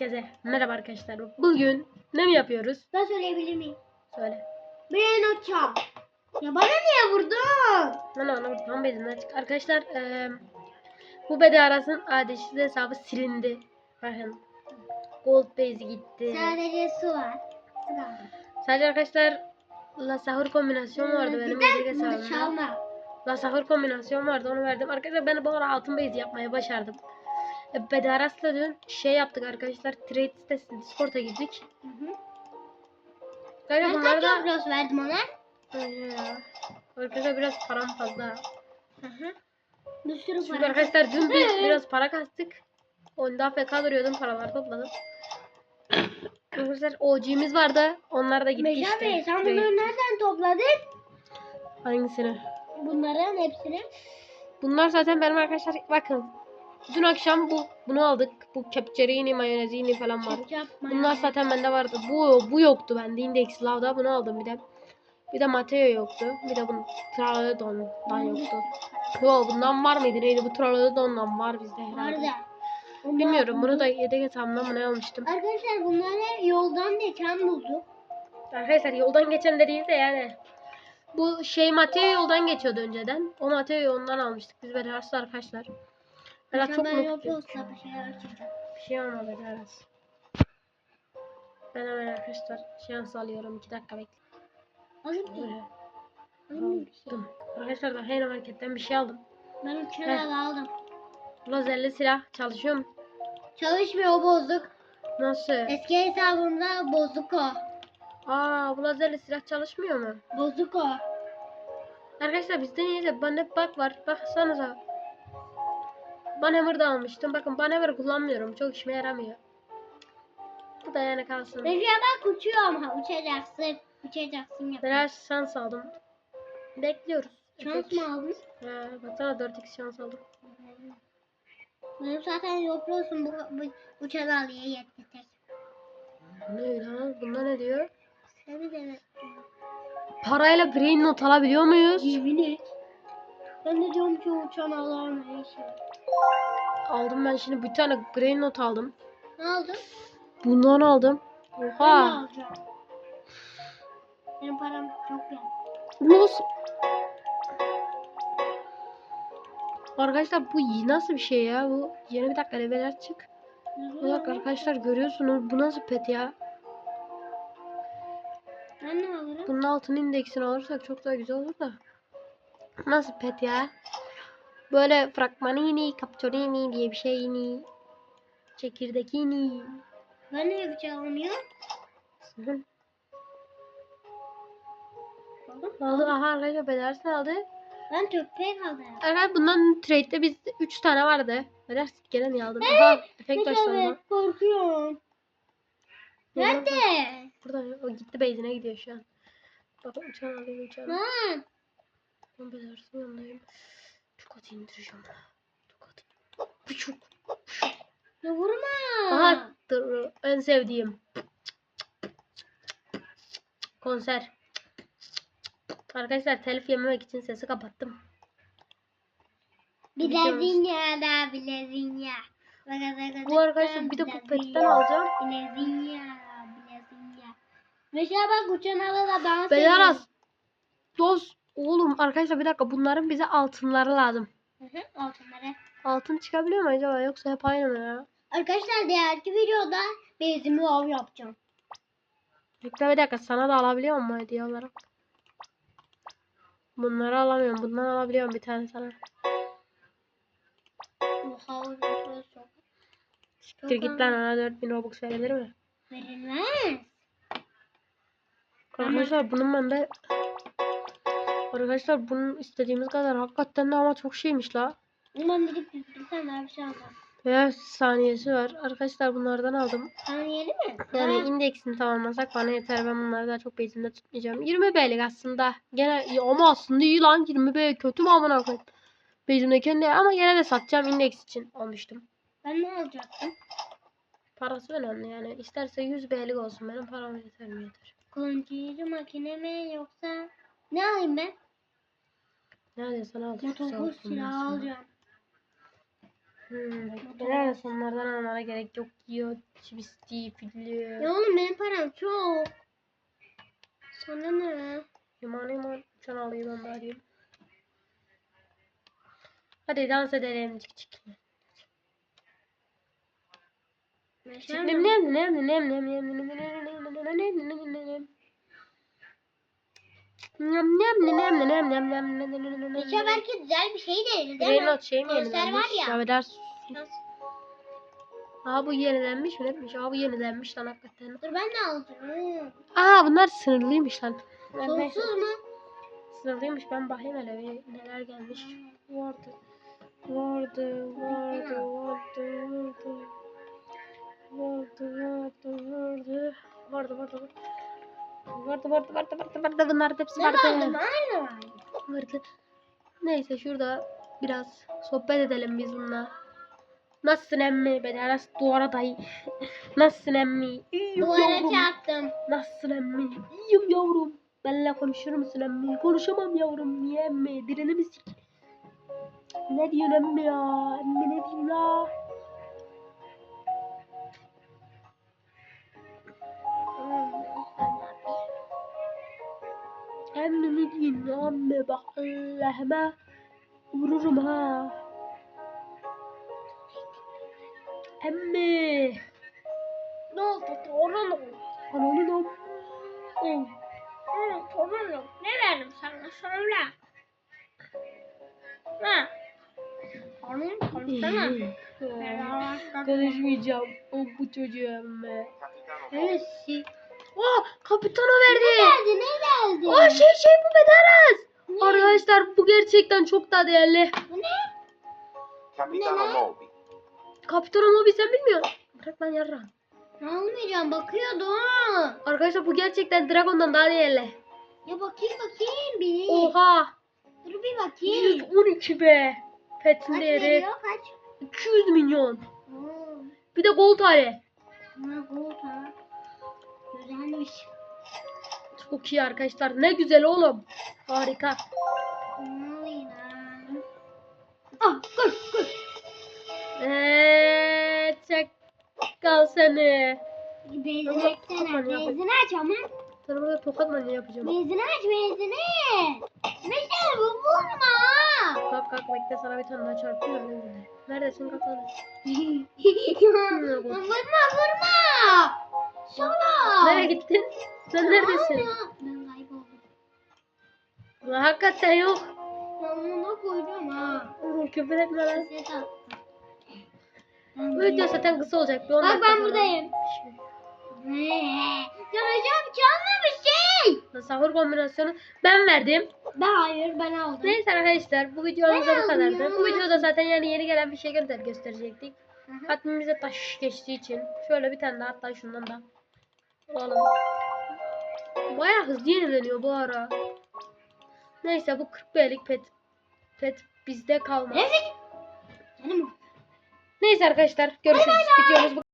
Herkese merhaba arkadaşlar. Bugün ne mi yapıyoruz? Ben söyleyebilir miyim? Söyle. Ben uçam. Ya bana niye vurdun? Ben onu tam bezinden çık. Arkadaşlar eee bu bede arasın adresiz hesabı silindi. Bakın. Gold base gitti. Sadece su var. Su kaldı. Sadece arkadaşlar La Sahur kombinasyon vardı benim Bunu hesabımda. La Sahur kombinasyon vardı onu verdim. Arkadaşlar ben bu ara altın base yapmayı başardım. E, Bede arasla dün şey yaptık arkadaşlar. Trade sitesinde Discord'a girdik. Hı hı. Galiba Ben kaç da... Roblox verdim ona? Öyle ya. Arkadaşlar biraz param fazla. Hı hı. Bir sürü Çünkü para. arkadaşlar dün Hı. biraz para kastık. Oyunda AFK duruyordum paralar topladım. Arkadaşlar OG'miz vardı. Onlar da gitti Mecan işte. Bey sen bunları nereden topladın? Hangisini? Bunların hepsini. Bunlar zaten benim arkadaşlar bakın. Dün akşam bu bunu aldık. Bu cappuccini, mayonezini falan var. Bunlar zaten bende vardı. Bu bu yoktu bende. Index Love'da bunu aldım bir de. Bir de Mateo yoktu. Bir de bu Tralodon'dan yoktu. Yo bundan var mıydı neydi? Bu Tralodon'dan var bizde herhalde. Bunlar- Bilmiyorum bunu da yedek hesabımdan mı ne almıştım. Arkadaşlar bunları yoldan geçen bulduk. Arkadaşlar yoldan geçen de değil de yani. Bu şey Mateo yoldan geçiyordu önceden. O Mateo'yu ondan almıştık biz Berat arkadaşlar. Berat çok ben mutluyum. Bir şeyler çıkacak. Bir şey olmadı Berat. Ben hemen arkadaşlar şans alıyorum. 2 dakika bekle. Alayım mı? Aldım. Arkadaşlar da her marketten bir şey aldım. Ben uçağı aldım. Lazerli silah çalışıyor mu? Çalışmıyor bozuk. Nasıl? Eski hesabımda bozuk o. Aa bu lazerli silah çalışmıyor mu? Bozuk o. Arkadaşlar bizde niyeyse bana bak var. Baksanıza. Banhammer da almıştım. Bakın Banhammer kullanmıyorum. Çok işime yaramıyor. Bu da yani kalsın. Recep bak uçuyorum ha uçacaksın. Uçacaksın yap. Biraz şans aldım. Bekliyoruz. Şans mı aldın? Ha, baksana 4x şans aldım. Benim zaten Roblox'un bu, bu uçağı alıyor yetti tek. Ne lan? Bunda ne diyor? Seni de Parayla brain not alabiliyor muyuz? Yemin et. Ben de diyorum ki uçan neyse. Aldım ben şimdi bir tane brain not aldım. Ne aldın? Bundan aldım. Oha. alacağım. Benim param çok yani. Nasıl? Arkadaşlar bu nasıl bir şey ya? Bu yeni bir dakika level çık. Dakika arkadaşlar görüyorsunuz bu nasıl pet ya? Ben ne alırım? Bunun altın indeksini alırsak çok daha güzel olur da. Nasıl pet ya? Böyle fragmanini, capturini diye bir şeyini. Çekirdekini. Ben niye bıçak. Aldım. Aldı aha arkadaşlar bedersin aldı. Ben köpek aldım. Arkadaşlar bundan trade'de biz 3 tane vardı. Bedersin gene niye aldın? Aha efekt. Evet korkuyorum. Nerede? Burada o gitti base'ine gidiyor şu an. Bakın uçağın alayım uçağın. Lan. Ben bedersin yanındayım. Çok atı indireceğim. Çok atı. Buçuk. Ya vurma. Aha dur, en sevdiğim. Konser. Arkadaşlar telif yememek için sesi kapattım. Bilezin ya da bilezin ya. Bu arkadaşlar bir de bu petten alacağım. Bilezin ya. Bilezin ya. Mesela bak uçan alı da dans Belaras. Dost. Oğlum arkadaşlar bir dakika bunların bize altınları lazım. Hı hı, altınları. Altın çıkabiliyor mu acaba yoksa hep aynı mı ya? Arkadaşlar diğerki videoda bezimi av yapacağım. Bekle bir dakika sana da alabiliyor muyum hediye olarak? Bunları alamıyorum. Bundan alabiliyorum bir tane sana. Siktir git lan ona 4000 Robux verilir mi? Verilmez. Arkadaşlar bunun bende Arkadaşlar bunun istediğimiz kadar hakikaten de ama çok şeymiş la. Ben gidip bir tane bir şey alacağım. Veya saniyesi var. Arkadaşlar bunlardan aldım. Saniyeli mi? Yani Ha, indeksini tamamlasak bana yeter. Ben bunları daha çok bezimde tutmayacağım. 20 B'lik aslında. Gene ya ama aslında iyi lan 20 B kötü mü amına koyayım. Bezimdeki ne ama gene de satacağım indeks için almıştım. Ben ne alacaktım? Parası önemli yani. İsterse 100 B'lik olsun. Benim param yeter mi yeter. Kullanıcı makine mi yoksa ne alayım ben? Nerede sana aldım? Motorlu silah alacağım. Hmm, genel sonlardan almana gerek yok. Yiyor, çivisti, filli. Ya oğlum benim param çok. Sana ne? İman iman. Uçan alayım ben bari. Hadi dans edelim. Çık çık. Çık Mesela nem nem nem nem nem nem nem nem nem nem nem nem nem nem nem nem nem nem nem nem nem nem Geçen belki güzel bir şey değil değil mi? Reynolds şey mi Konser var yenilenmiş? ya. Şavedar Aa bu yenilenmiş mi neymiş? Aa bu yenilenmiş lan hakikaten. Dur ben de alacağım. Aa bunlar sınırlıymış lan. Ben de- Sonsuz mu? Sınırlıymış ben bakayım hele bir neler gelmiş. Vardı. Vardı, vardı, vardı, vardı. Vardı, vardı, vardı. Vardı, vardı, vardı. Vardı, vardı, vardı, vardı, vardı. Bunlar hepsi Ne vardı. vardı? Vardı. Vardı. Neyse şurada biraz sohbet edelim biz bununla. Nasılsın emmi? Ben arası duvara dayı. Nasılsın emmi? İyiyim Duvara yavrum. çarptım. Nasılsın emmi? İyiyim yavrum. Benimle konuşur musun emmi? Konuşamam yavrum. Niye emmi? Dilini mi sik? Ne diyorsun emmi ya? Emmi ne diyeyim la? Ne diyeyim ya emmi? Bak Allah'ıma vururum ha. Emmi. Ne oldu? Torun oldu. Ananın am. Oh. Hı, torun oldu. Ne verdim sana? Söyle. Ha. Torun konuşsana. Konuşmayacağım. O bu çocuğu emme. Neresi? Oh kapitana Ne verdi. geldi? Ne geldi? Oh şey şey bu Bedaraz. Ne? Arkadaşlar bu gerçekten çok daha değerli. Bu ne? Capitano Ne lan? Moby. Kapitana Mobi sen bilmiyorsun. Bırak lan yarra. Almayacağım bakıyordum. Arkadaşlar bu gerçekten Dragon'dan daha değerli. Ya bakayım bakayım bir. Oha. Dur bir bakayım. 112 be. Pet'in Kaç değeri veriyor kaç? 200 milyon. Oo. Bir de gold hali. Ha gold ha. Güzelmiş. Çok iyi arkadaşlar. Ne güzel oğlum. Harika. Ah koş koş. Eee çakal seni. Benzin açsana. Benzin aç ama. Sana böyle tokat manyağı yapacağım. Benzin aç benzini. Mesela bu vurma. Kalk kalk bekle sana bir tane daha çarpıyorum. Neredesin kafanı? vurma vurma. Sana. Nereye gittin? Sen neredesin? Ben kayboldum. Ulan hakikaten yok. Buna koydum ha. Küfür etme lan. Bu video zaten kısa olacak. Bir on Bak dakika ben sonra. buradayım. Canacığım çalma bir şey. Sahur kombinasyonu ben verdim. Ben hayır ben aldım. Neyse arkadaşlar bu videomuz Ben bu aldım kadardı. ya. Bu videoda zaten yani yeni gelen bir şey göster gösterecektik. Hı hı. Hatmimize taş geçtiği için. Şöyle bir tane daha hatta şundan da alalım. Baya hızlı yenileniyor bu ara. Neyse bu 40 beylik pet. Pet bizde kalmaz. Evet. Neyse arkadaşlar görüşürüz. Videomuz bu